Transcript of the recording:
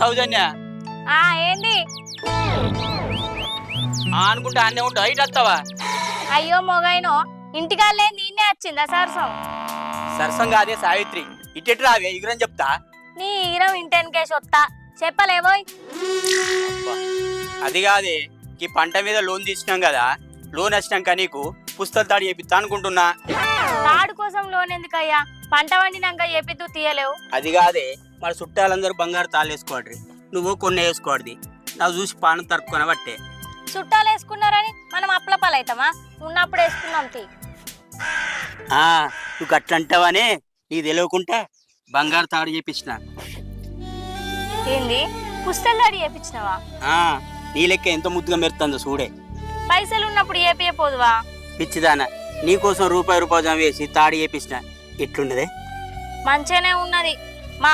సౌజన్య. ఆ ఏంది? ఆ అనుకుంటే అన్నీ ఉంటావు ఇటు వస్తావా? అయ్యో మొగైనో ఇంటికాళ్ళే నిన్నే వచ్చిందా సరసం? సరసంగా అదే సావిత్రి ఇటు రావే ఎగురని చెప్తా. నీ ఈరం ఇంటెన్కేసి వస్తా. చెప్పలేబోయ్ అబ్బా, అది కాదే ఈ పంట మీద లోన్ తీసుకున్నాం కదా లోన్ వచ్చినాక నీకు పుస్తకాలు తాడు చేపిస్తా అనుకుంటున్నా. తాడు కోసం లోన్ ఎందుకయ్యా? పంట వండినాక చెప్పిద్దు తీయలేవు. అది కాదే మన చుట్టాలందరూ బంగారు తాళ్ళు నువ్వు కొన్ని వేసుకోవద్ది నాకు చూసి పానం తరుపుకొని బట్టే చుట్టాలు వేసుకున్నారని మనం అప్లపాలైతామా ఉన్నప్పుడు వేసుకున్నాం తీ. ఆ, నువ్వు అట్లా అంటావనే నీకు తెలియకుండా బంగారు తాడు చేపించిన. ఏంది? పుస్తలు తాడి చేపించినవా? ఆ, నీ లెక్క ఎంత ముద్దుగా మెరుతుందో చూడే. పైసలు ఉన్నప్పుడు ఏపియపోదువా పిచ్చిదాన నీకోసం రూపాయి రూపాయి జమ వేసి తాడు చేపించిన. ఎట్లున్నదే? మంచిగానే ఉన్నది.